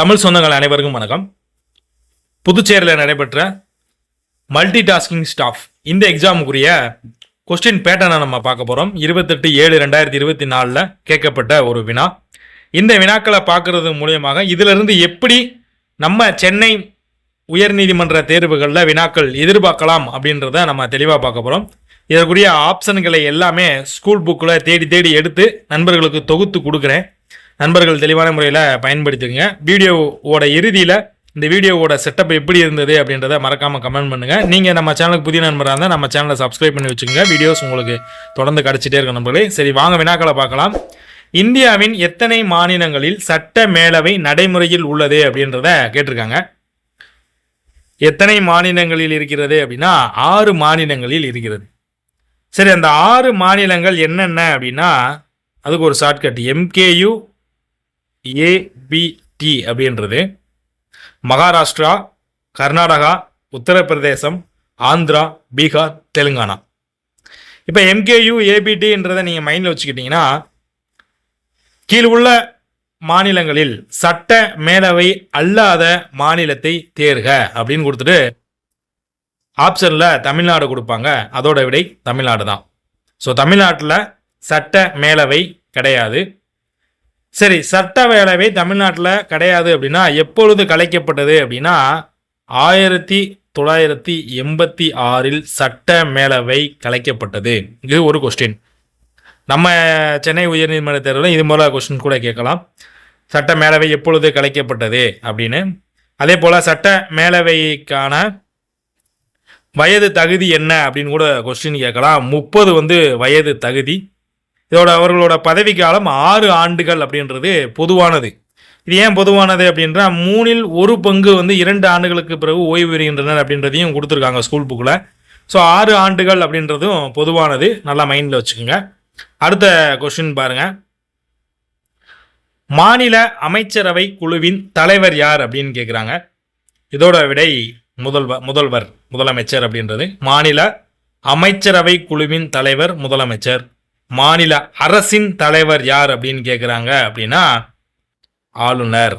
தமிழ் சொந்தங்கள் அனைவருக்கும் வணக்கம். புதுச்சேரியில் நடைபெற்ற மல்டி டாஸ்கிங் ஸ்டாஃப் இந்த எக்ஸாமுக்குரிய கொஸ்டின் பேட்டர்னை நம்ம பார்க்க போகிறோம் இருபத்தெட்டு ஏழு ரெண்டாயிரத்தி இருபத்தி நாலில் கேட்கப்பட்ட ஒரு வினா. இந்த வினாக்களை பார்க்கறது மூலியமாக இதிலிருந்து எப்படி நம்ம சென்னை உயர்நீதிமன்ற தேர்வுகளில் வினாக்கள் எதிர்பார்க்கலாம் அப்படின்றத நம்ம தெளிவாக பார்க்க போகிறோம் இதற்குரிய ஆப்ஷன்களை எல்லாமே ஸ்கூல் புக்கில் தேடி தேடி எடுத்து நண்பர்களுக்கு தொகுத்து கொடுக்குறேன். நண்பர்கள் தெளிவான முறையில் பயன்படுத்திக்கங்க. வீடியோவோட இறுதியில் இந்த வீடியோவோட செட்டப் எப்படி இருந்தது அப்படின்றத மறக்காமல் கமெண்ட் பண்ணுங்கள் நீங்கள் நம்ம சேனலுக்கு புதிய நண்பராக இருந்தால் நம்ம சேனலை சப்ஸ்கிரைப் பண்ணி வச்சுக்கோங்க. வீடியோஸ் உங்களுக்கு தொடர்ந்து கிடச்சிட்டே இருக்க நண்பர்களே. சரி வாங்க வினாக்களை பார்க்கலாம். இந்தியாவின் எத்தனை மாநிலங்களில் சட்ட மேலவை நடைமுறையில் உள்ளது அப்படின்றத கேட்டிருக்காங்க. எத்தனை மாநிலங்களில் இருக்கிறது அப்படின்னா ஆறு மாநிலங்களில் இருக்கிறது. சரி அந்த ஆறு மாநிலங்கள் என்னென்ன அப்படின்னா அதுக்கு ஒரு ஷார்ட்கட் எம்கேயு ஏபிடி அப்படின்றது. மகாராஷ்டிரா கர்நாடகா உத்தரப்பிரதேசம் ஆந்திரா பீகார் தெலுங்கானா. இப்போ எம்கேயு ஏபிடின்றதை நீங்கள் மைண்டில் வச்சுக்கிட்டிங்கன்னா கீழ் உள்ள மாநிலங்களில் சட்ட மேலவை அல்லாத மாநிலத்தை தேர்க அப்படின்னு கொடுத்துட்டு ஆப்ஷனில் தமிழ்நாடு கொடுப்பாங்க. அதோட விடை தமிழ்நாடு தான். ஸோ தமிழ்நாட்டில் சட்ட மேலவை கிடையாது. சரி சட்ட மேலவை தமிழ்நாட்டில் கிடையாது அப்படின்னா எப்பொழுது கலைக்கப்பட்டது அப்படின்னா ஆயிரத்தி தொள்ளாயிரத்தி எண்பத்தி ஆறில் சட்ட மேலவை கலைக்கப்பட்டது. இது ஒரு கொஸ்டின் நம்ம சென்னை உயர்நீதிமன்ற தேர்தலில் இது போல கொஸ்டின் கூட கேட்கலாம். சட்ட மேலவை எப்பொழுது கலைக்கப்பட்டது அப்படின்னு. அதே போல் சட்ட மேலவைக்கான வயது தகுதி என்ன அப்படின்னு கூட கொஸ்டின் கேட்கலாம். முப்பது வந்து வயது தகுதி. இதோட அவர்களோட பதவி காலம் ஆறு ஆண்டுகள் அப்படின்றது பொதுவானது. இது ஏன் பொதுவானது அப்படின்றா மூணில் ஒரு பங்கு வந்து இரண்டு ஆண்டுகளுக்கு பிறகு ஓய்வு பெறுகின்றனர் அப்படின்றதையும் கொடுத்துருக்காங்க ஸ்கூல் புக்கில் ஸோ ஆறு ஆண்டுகள் அப்படின்றதும் பொதுவானது. நல்லா மைண்டில் வச்சுக்கோங்க. அடுத்த கொஷின் பாருங்க. மாநில அமைச்சரவை குழுவின் தலைவர் யார் அப்படின்னு கேட்குறாங்க இதோட விடை முதல்வர் முதல்வர் முதலமைச்சர் அப்படின்றது. மாநில அமைச்சரவை குழுவின் தலைவர் முதலமைச்சர். மாநில அரசின் தலைவர் யார் அப்படின்னு கேட்குறாங்க அப்படின்னா ஆளுநர்.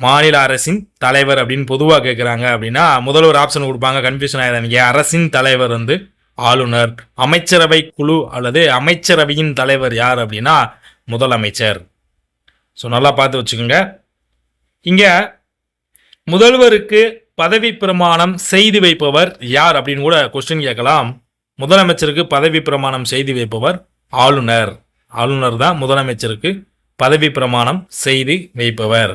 மாநில அரசின் தலைவர் அப்படின்னு பொதுவாக கேட்குறாங்க அப்படின்னா முதல்வர் ஆப்ஷன் கொடுப்பாங்க கன்ஃபியூஷன் ஆயிடாதீங்க. அரசின் தலைவர் வந்து ஆளுநர். அமைச்சரவை குழு அல்லது அமைச்சரவையின் தலைவர் யார் அப்படின்னா முதலமைச்சர். ஸோ நல்லா பார்த்து வச்சுக்கோங்க. இங்கே முதல்வருக்கு பதவி பிரமாணம் செய்து வைப்பவர் யார் அப்படின்னு கூட கொஸ்டின் கேட்கலாம். முதலமைச்சருக்கு பதவி பிரமாணம் செய்து வைப்பவர் ஆளுநர். ஆளுநர் தான் முதலமைச்சருக்கு பதவி பிரமாணம் செய்து வைப்பவர்.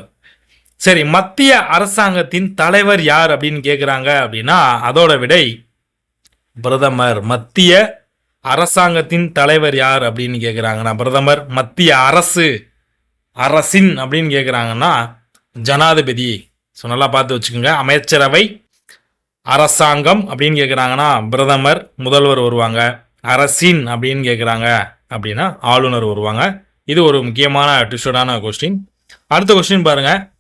சரி மத்திய அரசாங்கத்தின் தலைவர் யார் அப்படின்னு கேட்குறாங்க அப்படின்னா அதோட விடை பிரதமர். மத்திய அரசாங்கத்தின் தலைவர் யார் அப்படின்னு கேட்குறாங்கன்னா பிரதமர் மத்திய அரசு அரசின் அப்படின்னு கேட்குறாங்கன்னா ஜனாதிபதி. ஸோ நல்லா பார்த்து வச்சுக்கோங்க. அமைச்சரவை அரசாங்கம் அப்படின்னு கேட்குறாங்கன்னா பிரதமர் முதல்வர் வருவாங்க. அரசின் அப்படின்னு கேட்குறாங்க அப்படின்னா ஆளுநர் வருவாங்க. இது ஒரு முக்கியமான ட்விஸ்டடான கொஸ்டின் அடுத்த கொஸ்டின் பாருங்க.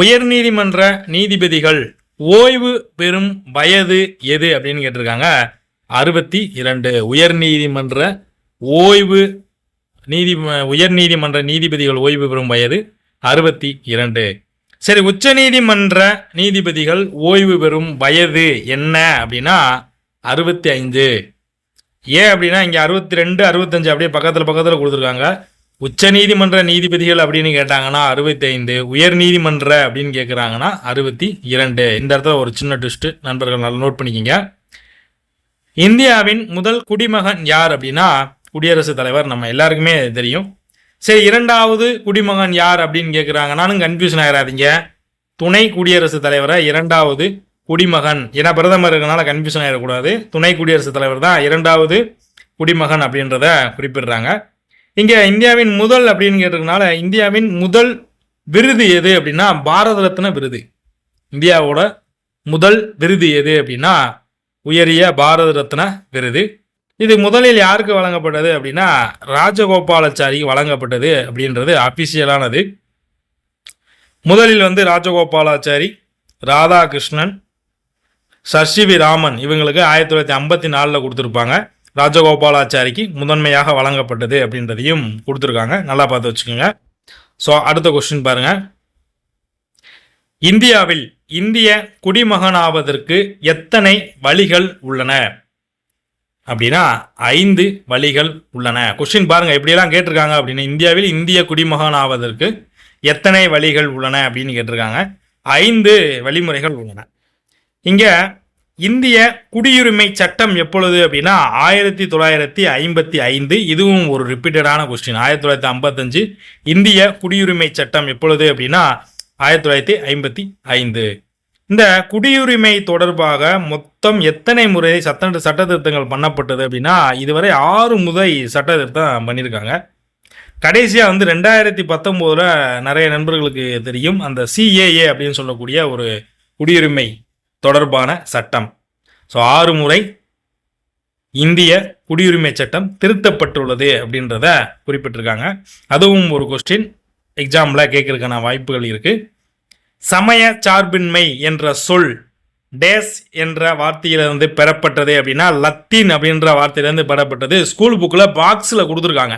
உயர்நீதிமன்ற நீதிபதிகள் ஓய்வு பெறும் வயது எது அப்படின்னு கேட்டிருக்காங்க. அறுபத்தி இரண்டு. உயர்நீதிமன்ற ஓய்வு நீதி உயர்நீதிமன்ற நீதிபதிகள் ஓய்வு பெறும் வயது அறுபத்தி இரண்டு. சரி உச்சநீதிமன்ற நீதிபதிகள் ஓய்வு பெறும் வயது என்ன அப்படின்னா அறுபத்தி ஐந்து ஏன் அப்படின்னா இங்கே அறுபத்தி ரெண்டு அறுபத்தஞ்சு அப்படியே பக்கத்தில் பக்கத்தில் கொடுத்துருக்காங்க. உச்ச நீதிமன்ற நீதிபதிகள் அப்படின்னு கேட்டாங்கன்னா அறுபத்தைந்து உயர் நீதிமன்ற அப்படின்னு கேட்குறாங்கன்னா அறுபத்தி இரண்டு. இந்த இடத்துல ஒரு சின்ன ட்விஸ்ட்டு நண்பர்கள் நல்லா நோட் பண்ணிக்கிங்க. இந்தியாவின் முதல் குடிமகன் யார் அப்படின்னா குடியரசுத் தலைவர் நம்ம எல்லாருக்குமே தெரியும். சரி இரண்டாவது குடிமகன் யார் அப்படின்னு கேட்குறாங்க நானும் கன்ஃபியூஷன் ஆகிறாதீங்க துணை குடியரசுத் தலைவரை இரண்டாவது குடிமகன். ஏன்னா பிரதமர் இருக்கனால கன்ஃபியூஷன் ஆகிடக்கூடாது துணை குடியரசுத் தலைவர் தான் இரண்டாவது குடிமகன் அப்படின்றத குறிப்பிடுறாங்க. இங்கே இந்தியாவின் முதல் அப்படின்னு கேட்டதுனால இந்தியாவின் முதல் விருது எது அப்படின்னா பாரத ரத்ன விருது. இந்தியாவோட முதல் விருது எது அப்படின்னா உயரிய பாரத ரத்ன விருது. இது முதலில் யாருக்கு வழங்கப்பட்டது அப்படின்னா ராஜகோபாலாச்சாரிக்கு வழங்கப்பட்டது அப்படின்றது அபிஷியலானது முதலில் வந்து ராஜகோபாலாச்சாரி ராதாகிருஷ்ணன் சர்ஷிவி ராமன் இவங்களுக்கு ஆயிரத்தி தொள்ளாயிரத்தி ஐம்பத்தி நாலில் கொடுத்துருப்பாங்க. ராஜகோபாலாச்சாரிக்கு முதன்மையாக வழங்கப்பட்டது அப்படின்றதையும் கொடுத்துருக்காங்க. நல்லா பார்த்து வச்சுக்கோங்க. ஸோ அடுத்த கொஸ்டின் பாருங்கள் இந்தியாவில் இந்திய குடிமகனாவதற்கு எத்தனை வழிகள் உள்ளன? அப்படின்னா ஐந்து வழிகள் உள்ளன. கொஸ்டின் பாருங்கள் எப்படியெல்லாம் கேட்டிருக்காங்க அப்படின்னு. இந்தியாவில் இந்திய குடிமகன் ஆவதற்கு எத்தனை வழிகள் உள்ளன அப்படின்னு கேட்டிருக்காங்க. ஐந்து வழிமுறைகள் உள்ளன. இங்கே இந்திய குடியுரிமை சட்டம் எப்பொழுது அப்படின்னா ஆயிரத்தி தொள்ளாயிரத்தி ஐம்பத்தி ஐந்து. இதுவும் ஒரு ரிப்பீட்டடான கொஸ்டின் ஆயிரத்தி தொள்ளாயிரத்தி ஐம்பத்தஞ்சு இந்திய குடியுரிமை சட்டம் எப்பொழுது அப்படின்னா ஆயிரத்தி தொள்ளாயிரத்தி ஐம்பத்தி ஐந்து. இந்த குடியுரிமை தொடர்பாக மொத்தம் எத்தனை முறை சட்ட சட்ட திருத்தங்கள் பண்ணப்பட்டது அப்படின்னா இதுவரை ஆறு முறை சட்ட திருத்தம் பண்ணியிருக்காங்க. கடைசியாக வந்து ரெண்டாயிரத்தி பத்தொம்போதில் நிறைய நண்பர்களுக்கு தெரியும் அந்த சிஏஏ அப்படின்னு சொல்லக்கூடிய ஒரு குடியுரிமை தொடர்பான சட்டம். ஸோ ஆறு முறை இந்திய குடியுரிமை சட்டம் திருத்தப்பட்டுள்ளது அப்படின்றத குறிப்பிட்டிருக்காங்க. அதுவும் ஒரு கொஸ்டின் எக்ஸாமில் கேட்கறதுக்கான வாய்ப்புகள் இருக்குது சமய சார்பின்மை என்ற சொல் டேஸ் என்ற வார்த்தையிலிருந்து பெறப்பட்டது அப்படின்னா லத்தீன் அப்படின்ற வார்த்தையிலிருந்து பெறப்பட்டது. ஸ்கூல் புக்கில் பாக்ஸில் கொடுத்துருக்காங்க.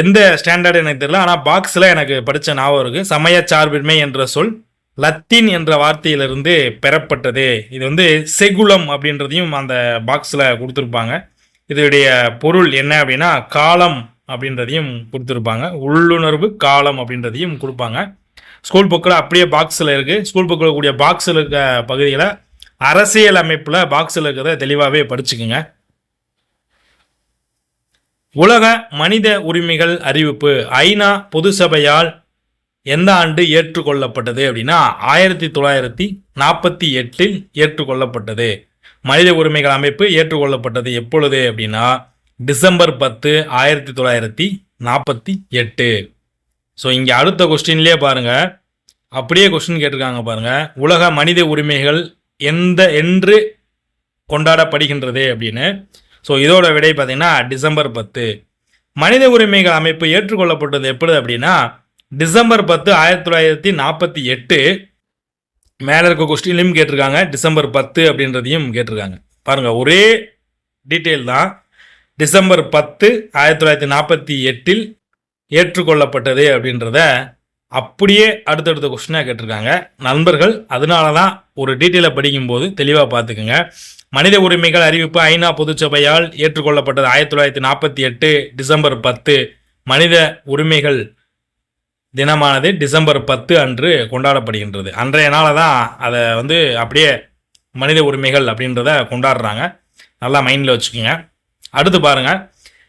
எந்த ஸ்டாண்டர்ட் எனக்கு தெரியல ஆனால் பாக்ஸில் எனக்கு படித்த ஞாபகம் இருக்குது சமய சார்பின்மை என்ற சொல் லத்தீன் என்ற வார்த்தையிலிருந்து பெறப்பட்டது. இது வந்து செகுலம் அப்படின்றதையும் அந்த பாக்ஸில் கொடுத்துருப்பாங்க. இதனுடைய பொருள் என்ன அப்படின்னா காலம் அப்படின்றதையும் கொடுத்துருப்பாங்க. உள்ளுணர்வு காலம் அப்படின்றதையும் கொடுப்பாங்க. ஸ்கூல் புக்கில் அப்படியே பாக்ஸில் இருக்குது ஸ்கூல் புக்கில் கூடிய பாக்ஸில் இருக்க பகுதியில் அரசியல் அமைப்பில் பாக்ஸில் இருக்கிறத தெளிவாகவே படிச்சுக்குங்க. உலக மனித உரிமைகள் அறிவிப்பு. ஐநா பொது சபையால் எந்த ஆண்டு ஏற்றுக்கொள்ளப்பட்டது அப்படின்னா ஆயிரத்தி தொள்ளாயிரத்தி நாற்பத்தி எட்டில் ஏற்றுக்கொள்ளப்பட்டது. மனித உரிமைகள் அமைப்பு ஏற்றுக்கொள்ளப்பட்டது எப்பொழுது அப்படின்னா டிசம்பர் பத்து ஆயிரத்தி தொள்ளாயிரத்தி நாற்பத்தி எட்டு. ஸோ இங்கே அடுத்த கொஸ்டின்லேயே பாருங்கள் அப்படியே கொஸ்டின் கேட்டிருக்காங்க பாருங்கள் உலக மனித உரிமைகள் எந்த என்று கொண்டாடப்படுகின்றது அப்படின்னு. ஸோ இதோட விடை பார்த்திங்கன்னா டிசம்பர் பத்து. மனித உரிமைகள் அமைப்பு ஏற்றுக்கொள்ளப்பட்டது எப்படி அப்படின்னா டிசம்பர் பத்து ஆயிரத்தி தொள்ளாயிரத்தி நாற்பத்தி எட்டு மேலே இருக்க கொஸ்டின்லையும் கேட்டிருக்காங்க. டிசம்பர் பத்து அப்படின்றதையும் கேட்டிருக்காங்க. பாருங்கள் ஒரே டீட்டெயில் தான். டிசம்பர் பத்து ஆயிரத்தி தொள்ளாயிரத்தி நாற்பத்தி எட்டில் ஏற்றுக்கொள்ளப்பட்டது அப்படின்றத அப்படியே அடுத்தடுத்த கொஸ்டினாக கேட்டிருக்காங்க. நண்பர்கள் அதனால தான் ஒரு டீட்டெயிலை படிக்கும்போது தெளிவாக பார்த்துக்குங்க. மனித உரிமைகள் அறிவிப்பு ஐநா பொதுச்சபையால் ஏற்றுக்கொள்ளப்பட்டது ஆயிரத்தி தொள்ளாயிரத்தி நாற்பத்தி எட்டு டிசம்பர் பத்து. மனித உரிமைகள் தினமானது டிசம்பர் பத்து அன்று கொண்டாடப்படுகின்றது. அன்றைய நாளை தான் அதை வந்து அப்படியே மனித உரிமைகள் அப்படின்றத கொண்டாடுறாங்க. நல்லா மைண்டில் வச்சுக்கோங்க. அடுத்து பாருங்கள்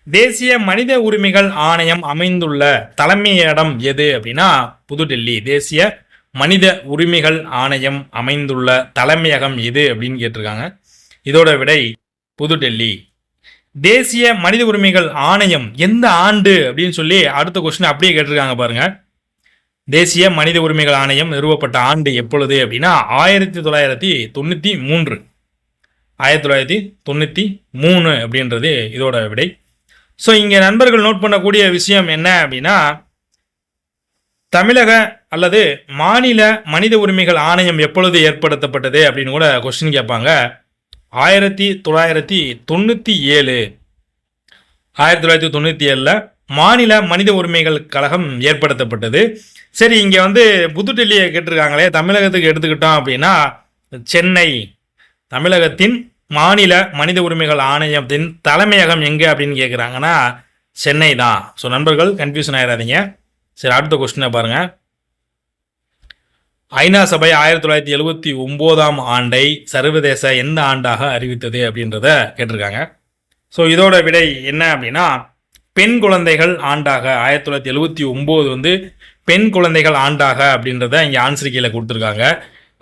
தேசிய மனித உரிமைகள் ஆணையம் அமைந்துள்ள தலைமையிடம் எது அப்படின்னா புதுடெல்லி. தேசிய மனித உரிமைகள் ஆணையம் அமைந்துள்ள தலைமையகம் எது அப்படின்னு கேட்டிருக்காங்க. இதோட விடை புதுடெல்லி. தேசிய மனித உரிமைகள் ஆணையம் எந்த ஆண்டு அப்படின்னு சொல்லி அடுத்த கொஸ்டின் அப்படியே கேட்டிருக்காங்க பாருங்க. தேசிய மனித உரிமைகள் ஆணையம் நிறுவப்பட்ட ஆண்டு எப்பொழுது அப்படின்னா ஆயிரத்தி தொள்ளாயிரத்தி தொண்ணூற்றி மூன்று. ஆயிரத்தி தொள்ளாயிரத்தி தொண்ணூற்றி மூணு அப்படின்றது இதோட விடை. ஸோ இங்கே நண்பர்கள் நோட் பண்ணக்கூடிய விஷயம் என்ன அப்படின்னா தமிழக அல்லது மாநில மனித உரிமைகள் ஆணையம் எப்பொழுது ஏற்படுத்தப்பட்டது அப்படின்னு கூட கொஸ்டின் கேட்பாங்க. ஆயிரத்தி தொள்ளாயிரத்தி தொண்ணூற்றி ஏழு. ஆயிரத்தி தொள்ளாயிரத்தி தொண்ணூற்றி ஏழில் மாநில மனித உரிமைகள் கழகம் ஏற்படுத்தப்பட்டது. சரி இங்கே வந்து புதுடெல்லியை கேட்டிருக்காங்களே தமிழகத்துக்கு எடுத்துக்கிட்டோம் அப்படின்னா சென்னை தமிழகத்தின் மாநில மனித உரிமைகள் ஆணையத்தின் தலைமையகம் எங்கே அப்படின்னு கேட்குறாங்கன்னா சென்னை தான் ஸோ நண்பர்கள் கன்ஃபியூஷன் ஆயிடாதீங்க சரி அடுத்த கொஸ்டினை பாருங்கள் ஐநா சபை ஆயிரத்தி தொள்ளாயிரத்தி எழுபத்தி ஒம்போதாம் ஆண்டை சர்வதேச எந்த ஆண்டாக அறிவித்தது அப்படின்றத கேட்டிருக்காங்க. ஸோ இதோட விடை என்ன அப்படின்னா பெண் குழந்தைகள் ஆண்டாக ஆயிரத்தி தொள்ளாயிரத்தி எழுபத்தி ஒம்போது வந்து பெண் குழந்தைகள் ஆண்டாக அப்படின்றத இங்கே ஆன்சர் கீழே கொடுத்துருக்காங்க.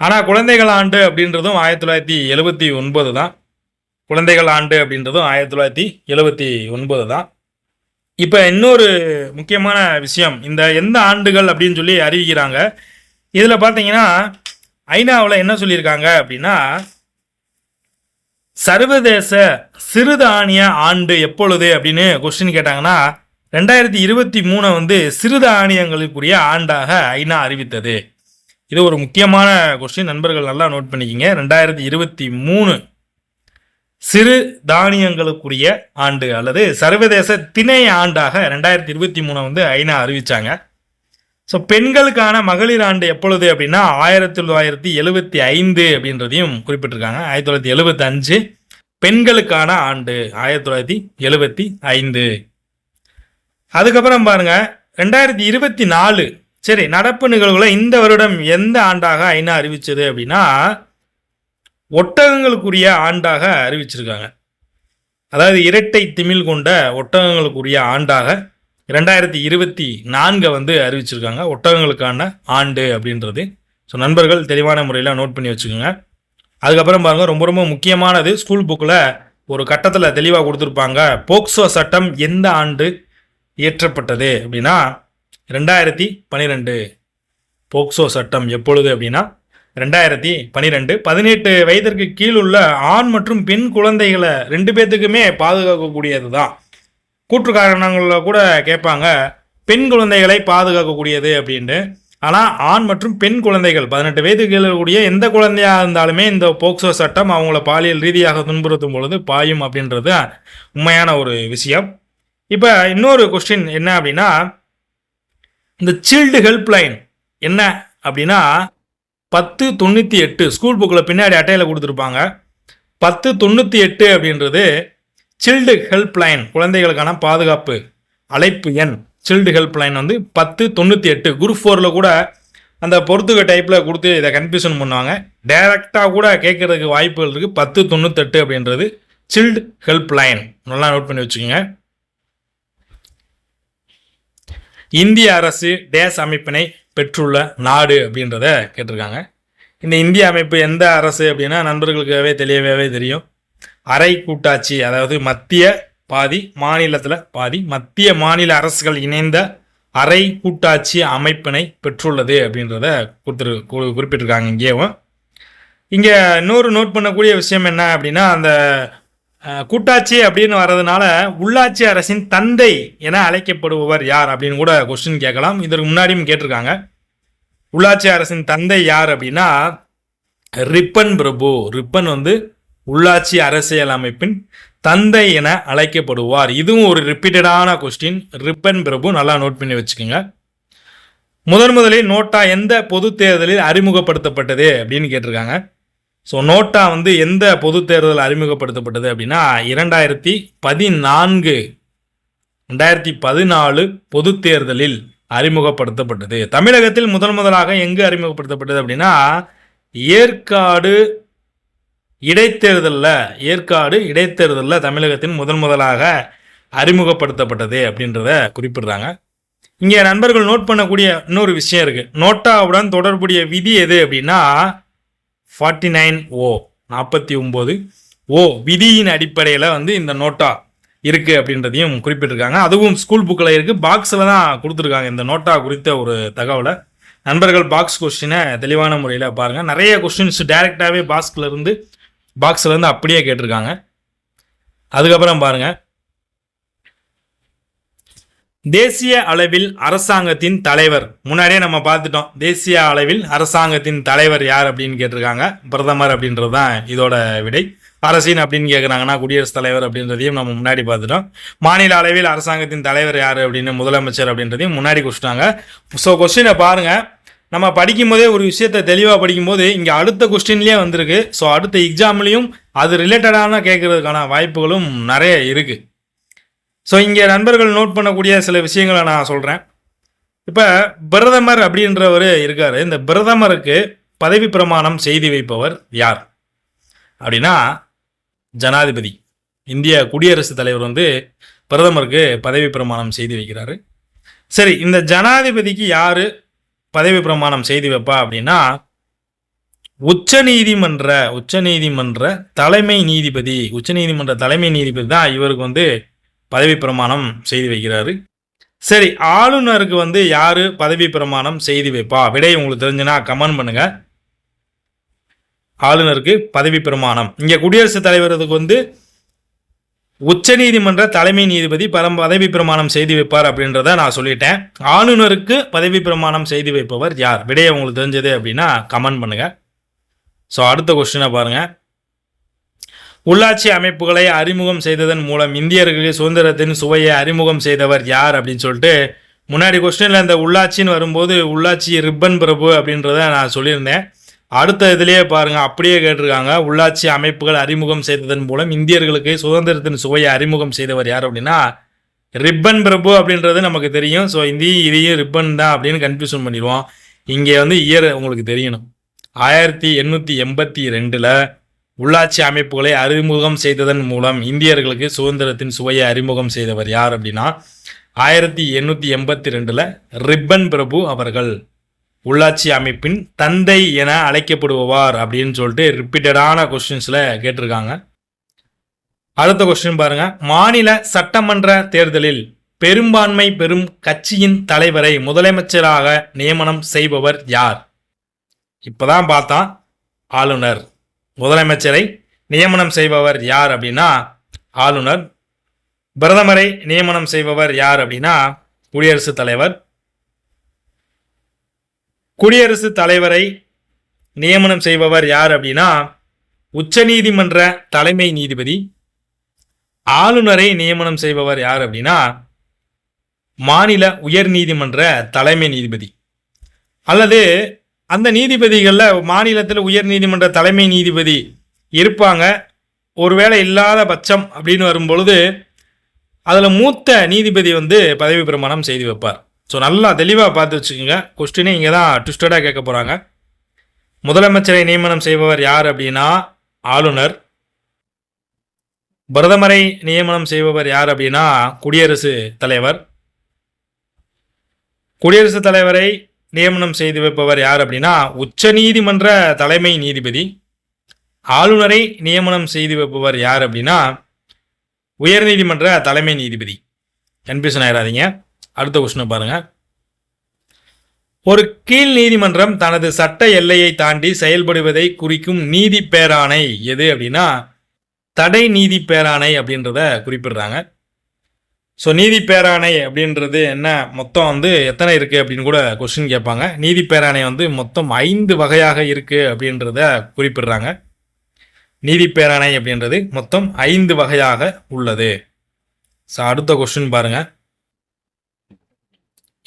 ஆனால் குழந்தைகள் ஆண்டு அப்படின்றதும் ஆயிரத்தி தொள்ளாயிரத்தி எழுபத்தி ஒன்பது தான். குழந்தைகள் ஆண்டு அப்படின்றதும் ஆயிரத்தி தொள்ளாயிரத்தி எழுபத்தி ஒன்பது தான். இப்போ இன்னொரு முக்கியமான விஷயம் இந்த எந்த ஆண்டுகள் அப்படின்னு சொல்லி அறிவிக்கிறாங்க. இதில் பார்த்தீங்கன்னா ஐநாவில் என்ன சொல்லியிருக்காங்க அப்படின்னா சர்வதேச சிறுதானிய ஆண்டு எப்பொழுது அப்படின்னு கொஸ்டின் கேட்டாங்கன்னா ரெண்டாயிரத்தி இருபத்தி மூணை வந்து சிறுதானியங்களுக்குரிய ஆண்டாக ஐநா அறிவித்தது. இது ஒரு முக்கியமான கொஸ்டின் நண்பர்கள் நல்லா நோட் பண்ணிக்கிங்க. ரெண்டாயிரத்தி இருபத்தி மூணு சிறு தானியங்களுக்குரிய ஆண்டு அல்லது சர்வதேச திணை ஆண்டாக ரெண்டாயிரத்தி இருபத்தி மூணை வந்து ஐநா அறிவிச்சாங்க. ஸோ பெண்களுக்கான மகளிர் ஆண்டு எப்பொழுது அப்படின்னா ஆயிரத்தி தொள்ளாயிரத்தி எழுபத்தி ஐந்து அப்படின்றதையும் குறிப்பிட்டிருக்காங்க. ஆயிரத்தி தொள்ளாயிரத்தி எழுபத்தி அஞ்சு பெண்களுக்கான ஆண்டு ஆயிரத்தி தொள்ளாயிரத்தி எழுபத்தி ஐந்து. அதுக்கப்புறம் பாருங்க ரெண்டாயிரத்தி இருபத்தி நாலு சரி நடப்பு நிகழ்வுகளை இந்த வருடம் எந்த ஆண்டாக ஐநா அறிவிச்சது அப்படின்னா ஒட்டகங்களுக்குரிய ஆண்டாக அறிவிச்சிருக்காங்க. அதாவது இரட்டை திமிழ் கொண்ட ஒட்டகங்களுக்குரிய ஆண்டாக ரெண்டாயிரத்தி இருபத்தி நான்கை வந்து அறிவிச்சிருக்காங்க. ஒட்டகங்களுக்கான ஆண்டு அப்படின்றது. ஸோ நண்பர்கள் தெளிவான முறையில் நோட் பண்ணி வச்சுக்கோங்க. அதுக்கப்புறம் பாருங்க ரொம்ப ரொம்ப முக்கியமானது ஸ்கூல் புக்கில் ஒரு கட்டத்தில் தெளிவாக கொடுத்துருப்பாங்க. போக்சோ சட்டம் எந்த ஆண்டு இயற்றப்பட்டது அப்படின்னா ரெண்டாயிரத்தி பன்னிரெண்டு போக்சோ சட்டம் எப்பொழுது அப்படின்னா ரெண்டாயிரத்தி பனிரெண்டு. பதினெட்டு வயதிற்கு கீழ் உள்ள ஆண் மற்றும் பெண் குழந்தைகளை ரெண்டு பேர்த்துக்குமே பாதுகாக்கக்கூடியது தான் கூற்று காரணங்களில் கூட கேட்பாங்க பெண் குழந்தைகளை பாதுகாக்கக்கூடியது அப்படின்ட்டு. ஆனால் ஆண் மற்றும் பெண் குழந்தைகள் பதினெட்டு வயதுக்கு கீழக்கூடிய எந்த குழந்தையாக இருந்தாலுமே இந்த போக்சோ சட்டம் அவங்கள பாலியல் ரீதியாக துன்புறுத்தும் பொழுது பாயும் அப்படின்றது உண்மையான ஒரு விஷயம். இப்போ இன்னொரு கொஸ்டின் என்ன அப்படின்னா இந்த சில்டு ஹெல்ப்லைன் என்ன அப்படின்னா பத்து தொண்ணூற்றி எட்டு ஸ்கூல் புக்கில் பின்னாடி அட்டையில் கொடுத்துருப்பாங்க. பத்து தொண்ணூற்றி எட்டு அப்படின்றது சில்டு ஹெல்ப்லைன் குழந்தைகளுக்கான பாதுகாப்பு அழைப்பு எண். சில்டு ஹெல்ப்லைன் வந்து பத்து தொண்ணூற்றி எட்டு குரூப் ஃபோரில் கூட அந்த பொறுத்துக்க டைப்பில் கொடுத்து இதை கன்ஃபியூஷன் பண்ணுவாங்க. டைரெக்டாக கூட கேட்கறதுக்கு வாய்ப்புகள் இருக்குது பத்து தொண்ணூத்தெட்டு அப்படின்றது சில்டு ஹெல்ப்லைன் நல்லா நோட் பண்ணி வச்சுக்கோங்க. இந்திய அரசு டேஸ் அமைப்பினை பெற்றுள்ள நாடு அப்படின்றத கேட்டிருக்காங்க. இந்த இந்திய அமைப்பு எந்த அரசு அப்படின்னா நண்பர்களுக்காகவே தெளிவாகவே தெரியும். அரை கூட்டாட்சி அதாவது மத்திய பாதி மாநிலத்தில் பாதி மத்திய மாநில அரசுகள் இணைந்த அரை கூட்டாட்சி அமைப்பினை பெற்றுள்ளது அப்படின்றத கொடுத்துரு கு- குறிப்பிட்டிருக்காங்க இங்கேயும். இங்கே இன்னொரு நோட் பண்ணக்கூடிய விஷயம் என்ன அப்படின்னா அந்த கூட்டாட்சி அப்படின்னு வர்றதுனால உள்ளாட்சி அரசின் தந்தை என அழைக்கப்படுபவர் யார் அப்படின்னு கூட கொஸ்டின் கேட்கலாம். இதற்கு முன்னாடியும் கேட்டிருக்காங்க. உள்ளாட்சி அரசின் தந்தை யார் அப்படின்னா ரிப்பன் பிரபு. ரிப்பன் வந்து உள்ளாட்சி அரசியல் அமைப்பின் தந்தை என அழைக்கப்படுவார். இதுவும் ஒரு ரிப்பீட்டடான கொஸ்டின் ரிப்பன் பிரபு நல்லா நோட் பண்ணி வச்சுக்கோங்க. முதன் முதலில் நோட்டா எந்த பொது தேர்தலில் அறிமுகப்படுத்தப்பட்டது அப்படின்னு கேட்டிருக்காங்க. ஸோ நோட்டா வந்து எந்த பொது தேர்தல் அறிமுகப்படுத்தப்பட்டது அப்படின்னா இரண்டாயிரத்தி பதினான்கு ரெண்டாயிரத்தி பதினாலு பொது தேர்தலில் அறிமுகப்படுத்தப்பட்டது. தமிழகத்தில் முதன் முதலாக எங்கு அறிமுகப்படுத்தப்பட்டது அப்படின்னா ஏற்காடு இடைத்தேர்தலில் ஏற்காடு இடைத்தேர்தலில் தமிழகத்தின் முதன் முதலாக அறிமுகப்படுத்தப்பட்டது அப்படின்றத குறிப்பிடுறாங்க. இங்கே நண்பர்கள் நோட் பண்ணக்கூடிய இன்னொரு விஷயம் இருக்குது நோட்டாவுடன் தொடர்புடைய விதி எது அப்படின்னா ஃபார்ட்டி நைன் ஓ நாற்பத்தி ஒம்பது ஓ விதியின் அடிப்படையில் வந்து இந்த நோட்டா இருக்குது அப்படின்றதையும் குறிப்பிட்டிருக்காங்க. அதுவும் ஸ்கூல் புக்கில் இருக்குது பாக்ஸில் தான் கொடுத்துருக்காங்க. இந்த நோட்டா குறித்த ஒரு தகவலை. நண்பர்கள் பாக்ஸ் கொஸ்டினை தெளிவான முறையில் பாருங்கள் நிறைய கொஸ்டின்ஸ் டைரெக்டாகவே பாக்ஸ்லேருந்து பாக்ஸ்லேருந்து அப்படியே கேட்டிருக்காங்க. அதுக்கப்புறம் பாருங்கள் தேசிய அளவில் அரசாங்கத்தின் தலைவர். முன்னாடியே நம்ம பார்த்துட்டோம். தேசிய அளவில் அரசாங்கத்தின் தலைவர் யார் அப்படின்னு கேட்டிருக்காங்க. பிரதமர் அப்படின்றது தான் இதோட விடை. அரசின் அப்படின்னு கேட்குறாங்கன்னா குடியரசுத் தலைவர் அப்படின்றதையும் நம்ம முன்னாடி பார்த்துட்டோம். மாநில அளவில் அரசாங்கத்தின் தலைவர் யார் அப்படின்னு முதலமைச்சர் அப்படின்றதையும் முன்னாடி கொடுத்துட்டாங்க ஸோ கொஸ்டினை பாருங்கள் நம்ம படிக்கும்போதே ஒரு விஷயத்தை தெளிவாக படிக்கும்போது இங்கே அடுத்த கொஸ்டின்லேயே வந்திருக்கு. ஸோ அடுத்த எக்ஸாம்லேயும் அது ரிலேட்டடான கேட்குறதுக்கான வாய்ப்புகளும் நிறைய இருக்குது ஸோ இங்கே நண்பர்கள் நோட் பண்ணக்கூடிய சில விஷயங்களை நான் சொல்கிறேன் இப்போ பிரதமர் அப்படின்றவர் இருக்கார். இந்த பிரதமருக்கு பதவி பிரமாணம் செய்து வைப்பவர் யார்? அப்படின்னா ஜனாதிபதி. இந்திய குடியரசுத் தலைவர் வந்து பிரதமருக்கு பதவி பிரமாணம் செய்து வைக்கிறாரு. சரி இந்த ஜனாதிபதிக்கு யார் பதவி பிரமாணம் செய்து வைப்பா அப்படின்னா உச்ச நீதிமன்ற உச்ச நீதிமன்ற தலைமை நீதிபதி உச்ச நீதிமன்ற தலைமை நீதிபதி தான் இவருக்கு வந்து பதவி பிரமாணம் செய்து வைக்கிறாரு. சரி ஆளுநருக்கு வந்து யார் பதவி பிரமாணம் செய்து வைப்பா? விடை உங்களுக்கு தெரிஞ்சுன்னா கமெண்ட் பண்ணுங்கள் ஆளுநருக்கு பதவி பிரமாணம். இங்கே குடியரசுத் தலைவருக்கு வந்து உச்சநீதிமன்ற தலைமை நீதிபதி பரம் பதவி பிரமாணம் செய்து வைப்பார் அப்படின்றத நான் சொல்லிட்டேன். ஆளுநருக்கு பதவி பிரமாணம் செய்து வைப்பவர் யார்? விடையை உங்களுக்கு தெரிஞ்சது அப்படின்னா கமெண்ட் பண்ணுங்கள் ஸோ அடுத்த கொஸ்டினை பாருங்கள் உள்ளாட்சி அமைப்புகளை அறிமுகம் செய்ததன் மூலம் இந்தியர்களுக்கு சுதந்திரத்தின் சுவையை அறிமுகம் செய்தவர் யார் அப்படின்னு சொல்லிட்டு முன்னாடி கொஸ்டினில் இந்த உள்ளாட்சின்னு வரும்போது உள்ளாட்சி ரிப்பன் பிரபு அப்படின்றத நான் சொல்லியிருந்தேன். அடுத்த இதுலேயே பாருங்கள் அப்படியே கேட்டிருக்காங்க. உள்ளாட்சி அமைப்புகள் அறிமுகம் செய்ததன் மூலம் இந்தியர்களுக்கு சுதந்திரத்தின் சுவையை அறிமுகம் செய்தவர் யார் அப்படின்னா ரிப்பன் பிரபு அப்படின்றது நமக்கு தெரியும். ஸோ இந்தியும் இதையும் ரிப்பன் தான் அப்படின்னு கன்ஃபியூஷன் பண்ணிடுவோம். இங்கே வந்து இயர் உங்களுக்கு தெரியணும். ஆயிரத்தி எண்ணூற்றி எண்பத்தி ரெண்டில் உள்ளாட்சி அமைப்புகளை அறிமுகம் செய்ததன் மூலம் இந்தியர்களுக்கு சுதந்திரத்தின் சுவையை அறிமுகம் செய்தவர் யார் அப்படின்னா ஆயிரத்தி எண்ணூற்றி எண்பத்தி ரெண்டில் ரிப்பன் பிரபு அவர்கள். உள்ளாட்சி அமைப்பின் தந்தை என அழைக்கப்படுவார் அப்படின்னு சொல்லிட்டு ரிப்பீட்டடான கொஸ்டின்ஸில் கேட்டிருக்காங்க. அடுத்த கொஸ்டின் பாருங்க. மாநில சட்டமன்ற தேர்தலில் பெரும்பான்மை பெறும் கட்சியின் தலைவரை முதலமைச்சராக நியமனம் செய்பவர் யார்? இப்போதான் பார்த்தா ஆளுநர். முதலமைச்சரை நியமனம் செய்பவர் யார் அப்படின்னா ஆளுநர். பிரதமரை நியமனம் செய்பவர் யார் அப்படின்னா குடியரசுத் தலைவர் குடியரசுத் தலைவரை நியமனம் செய்பவர் யார் அப்படின்னா உச்சநீதிமன்ற தலைமை நீதிபதி ஆளுநரை நியமனம் செய்பவர் யார் அப்படின்னா மாநில உயர் நீதிமன்ற தலைமை நீதிபதி. அல்லது அந்த நீதிபதிகளில் மாநிலத்தில் உயர் நீதிமன்ற தலைமை நீதிபதி இருப்பாங்க. ஒருவேளை இல்லாத பட்சம் அப்படின்னு வரும்பொழுது அதில் மூத்த நீதிபதி வந்து பதவி பிரமாணம் செய்து வைப்பார். ஸோ நல்லா தெளிவாக பார்த்து வச்சுக்கோங்க. கொஸ்டினே இங்கே தான் ட்விஸ்டடாக கேட்க போகிறாங்க முதலமைச்சரை நியமனம் செய்பவர் யார் அப்படின்னா ஆளுநர். பிரதமரை நியமனம் செய்பவர் யார் அப்படின்னா குடியரசு தலைவர். குடியரசுத் தலைவரை நியமனம் செய்து வைப்பவர் யார் அப்படின்னா உச்சநீதிமன்ற தலைமை நீதிபதி. ஆளுநரை நியமனம் செய்து வைப்பவர் யார் அப்படின்னா உயர்நீதிமன்ற தலைமை நீதிபதி. கன்ஃபியூஷன் ஆயிடாதீங்க அடுத்த கொஸ்டின் பாருங்கள் ஒரு கீழ் நீதிமன்றம் தனது சட்ட எல்லையை தாண்டி செயல்படுவதை குறிக்கும் நீதி பேராணை எது அப்படின்னா தடை நீதி பேராணை அப்படின்றத குறிப்பிடுறாங்க. ஸோ நீதி பேராணை அப்படின்றது என்ன? மொத்தம் வந்து எத்தனை இருக்குது அப்படின்னு கூட கொஸ்டின் கேட்பாங்க. நீதி பேராணை வந்து மொத்தம் ஐந்து வகையாக இருக்குது அப்படின்றத குறிப்பிடுறாங்க. நீதி பேராணை அப்படின்றது மொத்தம் ஐந்து வகையாக உள்ளது. ஸோ அடுத்த கொஸ்டின் பாருங்கள்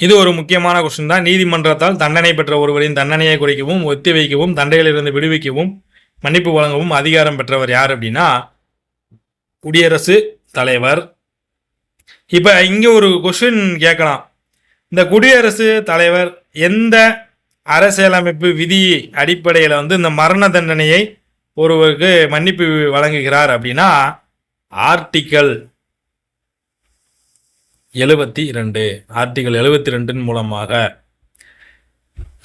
இது ஒரு முக்கியமான கொஸ்டின் தான். நீதிமன்றத்தால் தண்டனை பெற்ற ஒருவரின் தண்டனையை குறைக்கவும் ஒத்திவைக்கவும் தண்டையிலிருந்து விடுவிக்கவும் மன்னிப்பு வழங்கவும் அதிகாரம் பெற்றவர் யார் அப்படின்னா குடியரசு தலைவர். இப்போ இங்கே ஒரு கொஸ்டின் கேட்கலாம். இந்த குடியரசு தலைவர் எந்த அரசியலமைப்பு விதி அடிப்படையில் வந்து இந்த மரண தண்டனையை ஒருவருக்கு மன்னிப்பு வழங்குகிறார் அப்படின்னா ஆர்டிக்கல். எழுபத்தி ரெண்டு ஆர்டிகல் எழுபத்தி ரெண்டின் மூலமாக.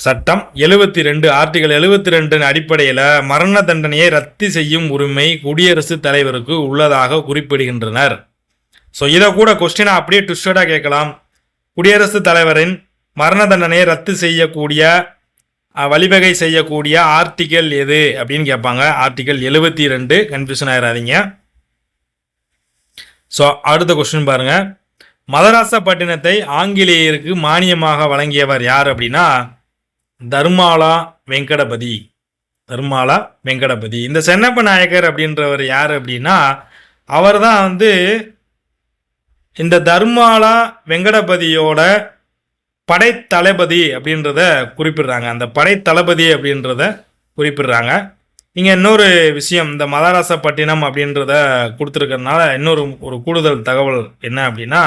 சட்டம் எழுபத்தி ரெண்டு ஆர்டிகல் எழுபத்தி ரெண்டின் அடிப்படையில் மரண தண்டனையை ரத்து செய்யும் உரிமை குடியரசுத் தலைவருக்கு உள்ளதாக குறிப்பிடுகின்றனர். ஸோ இதை கூட கொஸ்டினை அப்படியே ட்விஸ்டடாக கேட்கலாம். குடியரசுத் தலைவரின் மரண தண்டனையை ரத்து செய்யக்கூடிய வழிவகை செய்யக்கூடிய ஆர்டிகல் எது அப்படின்னு கேட்பாங்க. ஆர்டிகல் எழுபத்தி ரெண்டு கன்ஃபியூஷன் ஆயிடாதீங்க ஸோ அடுத்த கொஸ்டின் பாருங்கள் மதராசப்பட்டினத்தை ஆங்கிலேயருக்கு மானியமாக வழங்கியவர் யார் அப்படின்னா தர்மாலா வெங்கடபதி. தர்மாலா வெங்கடபதி. இந்த சென்னப்ப நாயக்கர் அப்படின்றவர் யார் அப்படின்னா அவர் தான் வந்து இந்த தர்மாலா வெங்கடபதியோட படைத்தளபதி அப்படின்றத குறிப்பிடுறாங்க. அந்த படைத்தளபதி அப்படின்றத குறிப்பிடுறாங்க. இங்கே இன்னொரு விஷயம் இந்த மதராசப்பட்டினம் அப்படின்றத கொடுத்துருக்கறனால இன்னொரு ஒரு கூடுதல் தகவல் என்ன அப்படின்னா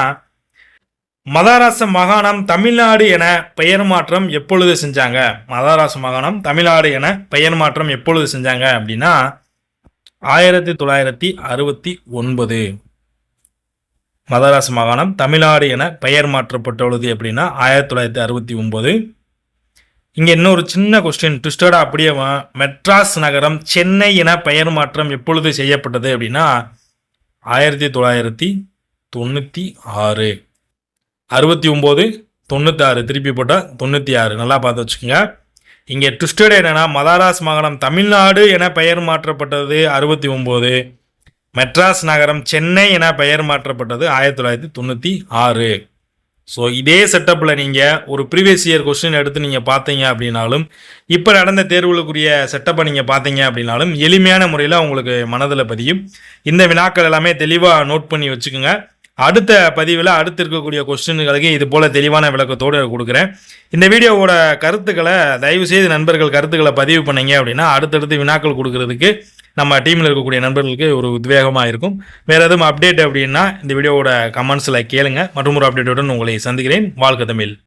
மதாராச மாகாணம் தமிழ்நாடு என பெயர் மாற்றம் எப்பொழுது செஞ்சாங்க? மதாராச மாகாணம் தமிழ்நாடு என பெயர் மாற்றம் எப்பொழுது செஞ்சாங்க அப்படின்னா ஆயிரத்தி தொள்ளாயிரத்தி அறுபத்தி ஒன்பது. மதராஸ் மாகாணம் தமிழ்நாடு என பெயர் மாற்றப்பட்டுள்ளது அப்படின்னா ஆயிரத்தி தொள்ளாயிரத்தி அறுபத்தி ஒன்பது. இங்கே இன்னொரு சின்ன கொஸ்டின் ட்விஸ்டடாக அப்படியே வா- மெட்ராஸ் நகரம் சென்னை என பெயர் மாற்றம் எப்பொழுது செய்யப்பட்டது அப்படின்னா ஆயிரத்தி தொள்ளாயிரத்தி தொண்ணூற்றி ஆறு. அறுபத்தி ஒம்பது தொண்ணூத்தாறு. திருப்பி போட்டால் தொண்ணூற்றி ஆறு. நல்லா பார்த்து வச்சுக்கோங்க. இங்கே ட்விஸ்டட் என்னன்னா மதாராஸ் மாகாணம் தமிழ்நாடு என பெயர் மாற்றப்பட்டது அறுபத்தி ஒம்பது. மெட்ராஸ் நகரம் சென்னை என பெயர் மாற்றப்பட்டது ஆயிரத்தி தொள்ளாயிரத்தி தொண்ணூற்றி ஆறு. ஸோ இதே செட்டப்பில் நீங்கள் ஒரு ப்ரீவியஸ் இயர் கொஸ்டின் எடுத்து நீங்கள் பார்த்தீங்க அப்படின்னாலும் இப்போ நடந்த தேர்வுகளுக்குரிய செட்டப்பை நீங்கள் பார்த்தீங்க அப்படின்னாலும் எளிமையான முறையில் உங்களுக்கு மனதில் பதியும். இந்த வினாக்கள் எல்லாமே தெளிவாக நோட் பண்ணி வச்சுக்கோங்க. அடுத்த பதிவில் அடுத்து இருக்கக்கூடிய கொஸ்டின்களுக்கு இது போல் தெளிவான விளக்கத்தோடு கொடுக்குறேன். இந்த வீடியோவோட கருத்துக்களை தயவு செய்து நண்பர்கள் கருத்துக்களை பதிவு பண்ணீங்க அப்படின்னா அடுத்தடுத்து வினாக்கள் கொடுக்கறதுக்கு நம்ம டீமில் இருக்கக்கூடிய நண்பர்களுக்கு ஒரு உத்வேகமாக இருக்கும். வேறு எதுவும் அப்டேட் அப்படின்னா இந்த வீடியோவோட கமெண்ட்ஸில் கேளுங்க. மற்றும் ஒரு அப்டேட்டுடன் உங்களை சந்திக்கிறேன். வாழ்க தமிழ்.